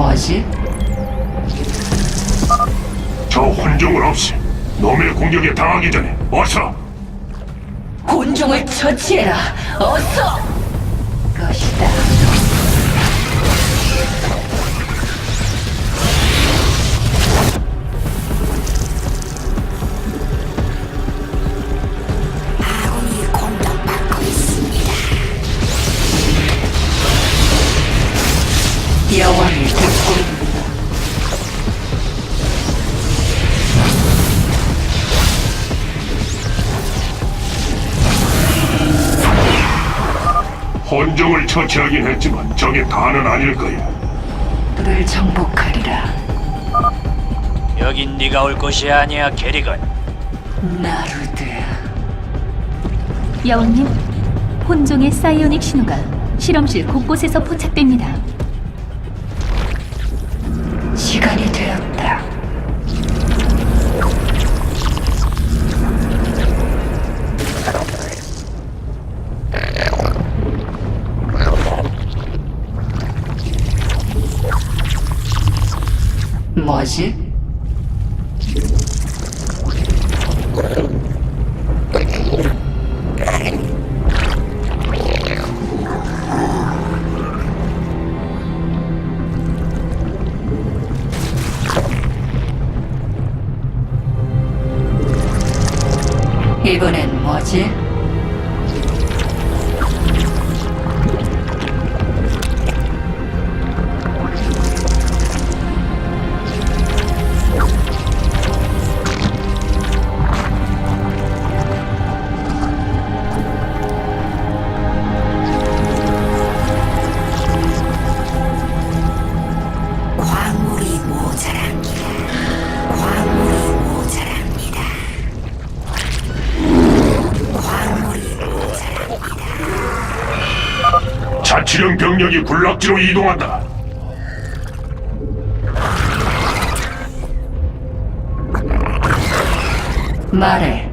뭐지? 저 혼종을 없이 놈의 공격에 당하기 전에 어서 혼종을 처치해라. 어서. 것이다. 아군이 공격받고 있습니다. 여왕 처치하긴 했지만 저게 다는 아닐 거야. 를 정복하리라. 여긴 네가 올 곳이 아니야, 캐리건. 나루드. 여왕님, 혼종의 사이오닉 신호가 실험실 곳곳에서 포착됩니다. 시간이 되었다. 뭐지? 이번엔 뭐지? 자치령 병력이 군락지로 이동한다. 말해.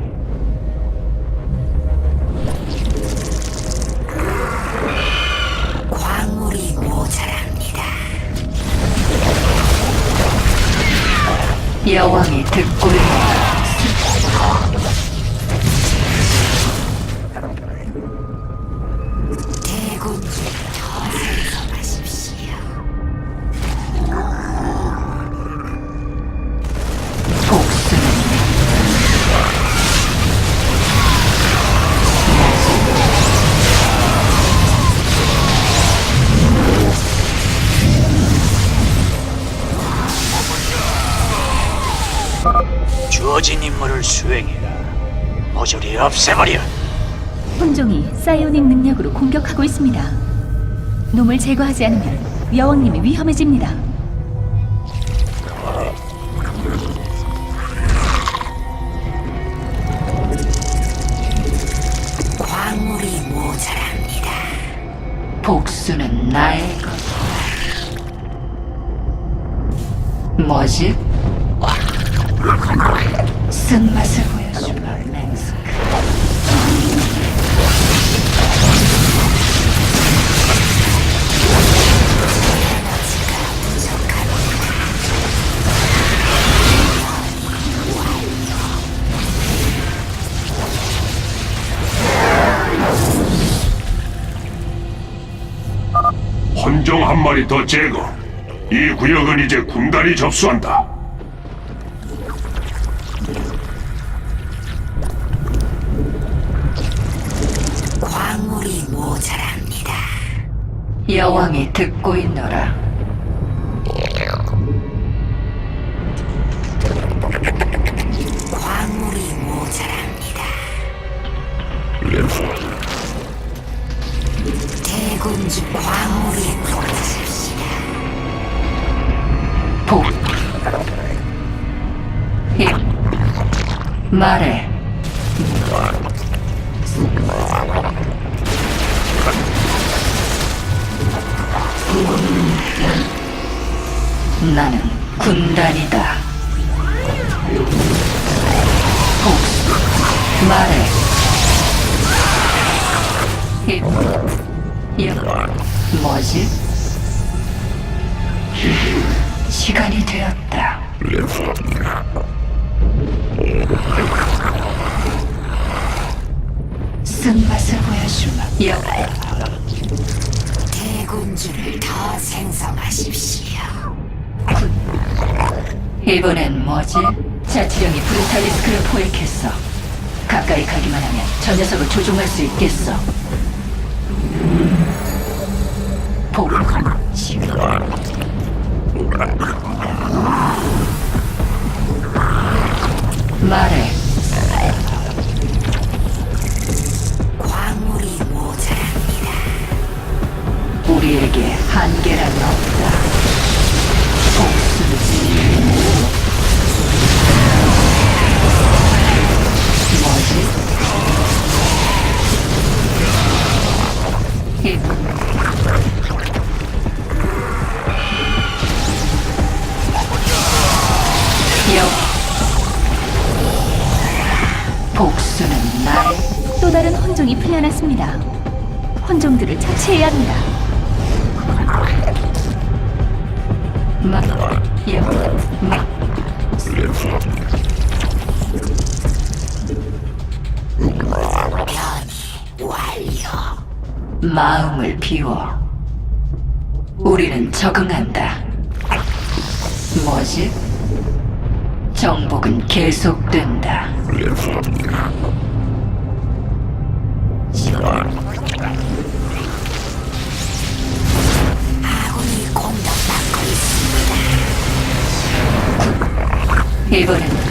광물이 모자랍니다. 여왕이 듣고 없애버려. 혼종이 사이오닉 능력으로 공격하고 있습니다. 놈을 제거하지 않으면 여왕님이 위험해집니다. 광물이 모자랍니다. 복수는 나의 것. 뭐지? 쓴맛을 더 제거. 이 구역은 이제 군단이 접수한다. 광물이 모자랍니다. 여왕이 듣고 있노라. 말해. 이. 이. 뭐지? 시간이 되었다. 쓴맛을 보여주마. 여왕. 대군주를 더 생성하십시오. 이번엔 뭐지? 자치령이 브루탈리스크를 포획했어. 가까이 가기만 하면 저 녀석을 조종할 수 있겠어. 복, 지금. 말해. 광물이 모자랍니다. 우리에게 한계란 없다. 혼종이 풀려났습니다. 혼종들을 처치해야 합니다. 마, 여, 마. 마음을 비워. 우리는 적응한다. 뭐지? 정복은 계속된다. 아군이 공격받고 있습니다. 이번엔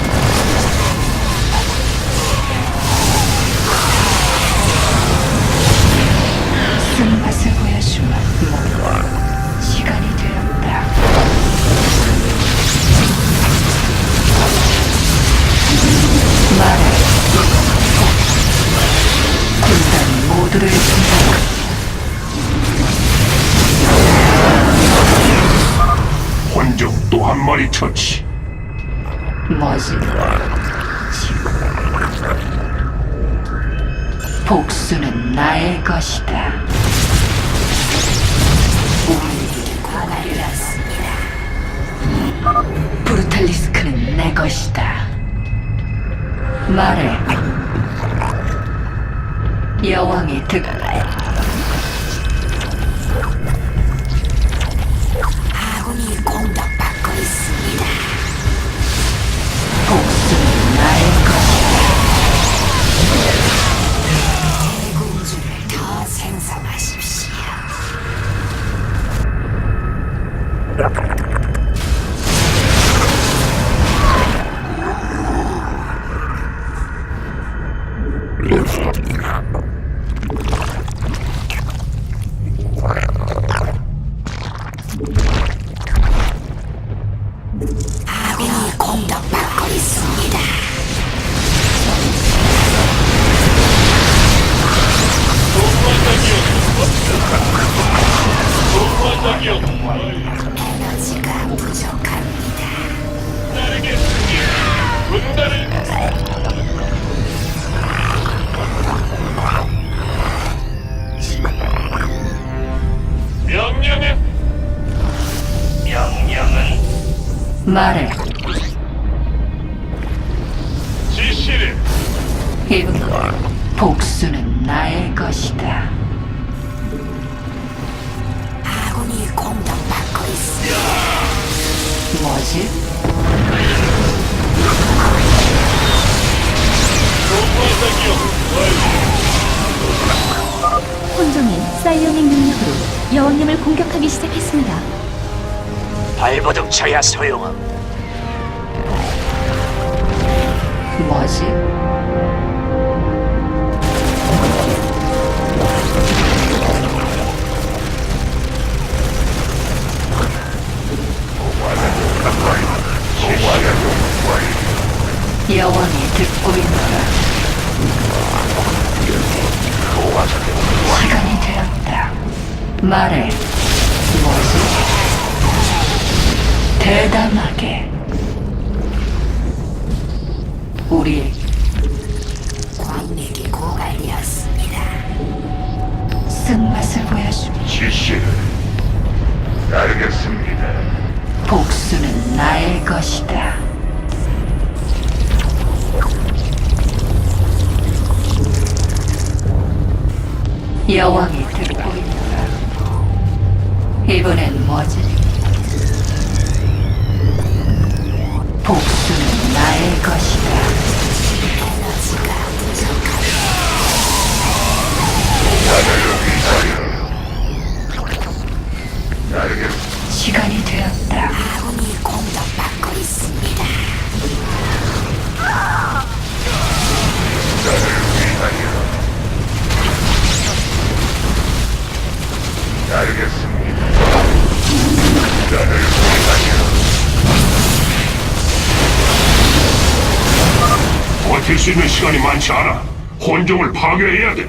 마리 처치. 뭐지? 복수는 나의 것이다. 우리에게 관할이 났습니다. 브루탈리스크는 내 것이다. 말해. 여왕이 듣. 말해. 지시를 이분 복수는 나의 것이다. 아군이 공격받고 있습니다. 뭐지? 혼종이 사이오닉 능력으로 여왕님을 공격하기 시작했습니다. 발버둥 쳐야 소용없. 뭐지? 여왕이 듣고 있노라. 시간이 되었다. 말해. 뭐지? 대담하게 우리 광맥이 고갈이었습니다 쓴맛을 보여주면 지시를 알겠습니다. 복수는 나의 것이다. 여왕이 들고 있다. 이번엔 뭐지? 버틸 수 있는 시간이 많지 않아. 혼종을 파괴해야 돼.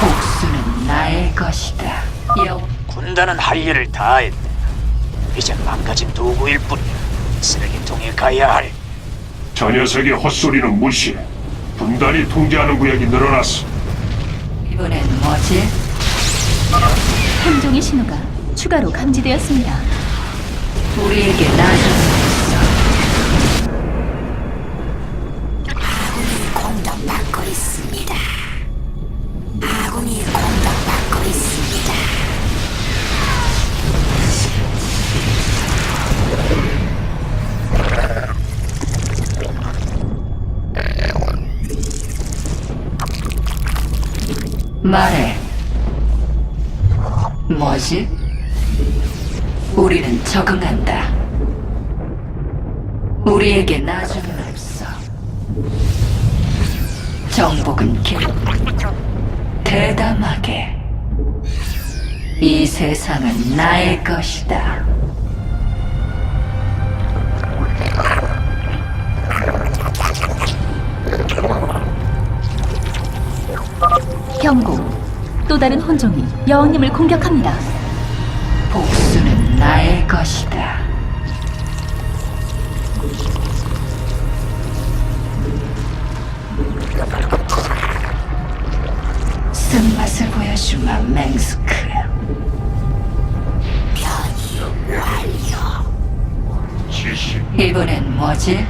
복수는 나의 것이다. 여 군단은 할 일을 다 했네. 이제 망가진 도구일 뿐이야. 쓰레기통에 가야 할. 저 녀석의 헛소리는 무시해. 분단이 통제하는 구역이 늘어났어. 이번엔 뭐지? 혼종의 신호가 추가로 감지되었습니다. 우리에게 나중은 있어. 아군이 공격받고 있습니다. 아군이 공격받고 있습니다. 말해. 우리는 적응한다. 우리에게 나중은 없어. 정복은 길. 대담하게. 이 세상은 나의 것이다. 경고. 또 다른 혼종이 여왕님을 공격합니다. 복수는 나의 것이다. 쓴맛을 보여주마, 맹스크. 이번엔 뭐지?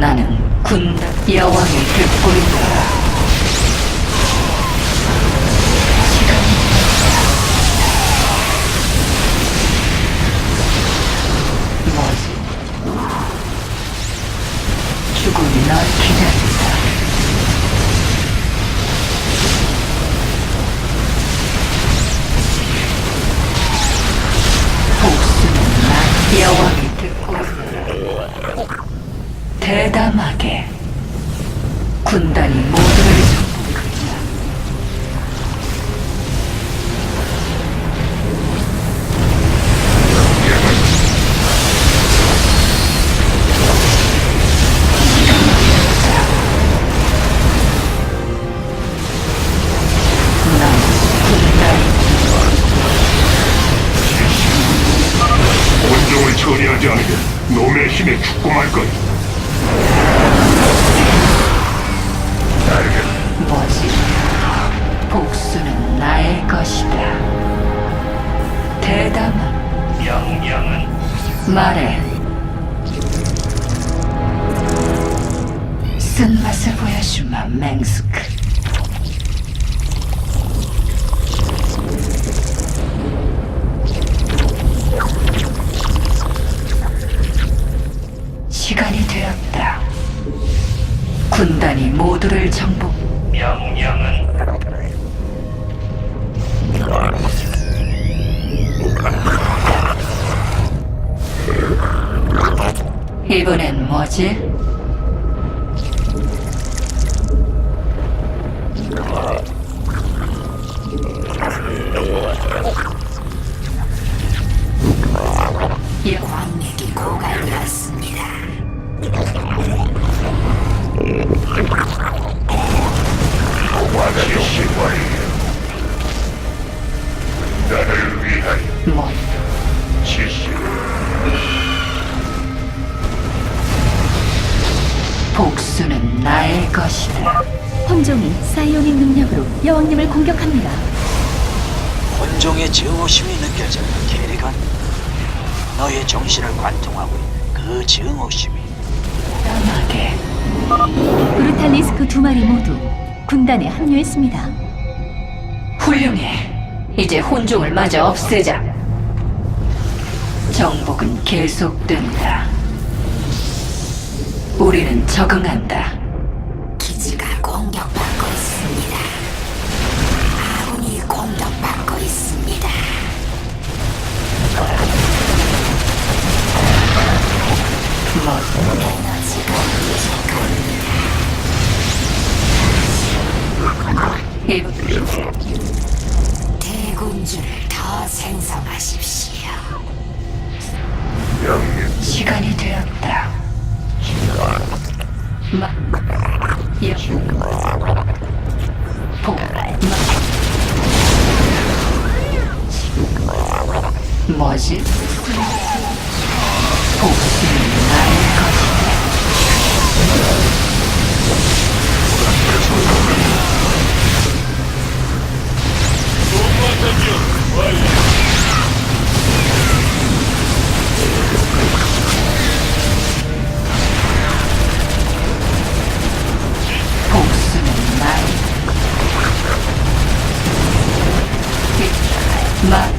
나는 군단 듣고 있노라. 시간이. 뭐지? 죽음이 널기 나의 것이다. 대담한 명령은 말해. 쓴맛을 보여주마, 맹스크. 시간이 되었다. 군단이 모두를 정복. 명령은 이번엔 뭐지? 나의 것이다. 혼종이 사이오닉 능력으로 여왕님을 공격합니다. 혼종의 증오심이 느껴져, 캐리건. 너의 정신을 관통하고 있는 그 증오심이 dam하게 브루탈리스크 두 마리 모두 군단에 합류했습니다. 훌륭해. 이제 혼종을 마저 없애자. 정복은 계속된다. 우리는 적응한다. 대군주를 더 생성하십시오. 시간이 되었다. 마, 여, 보, 마. 뭐지? 복 마,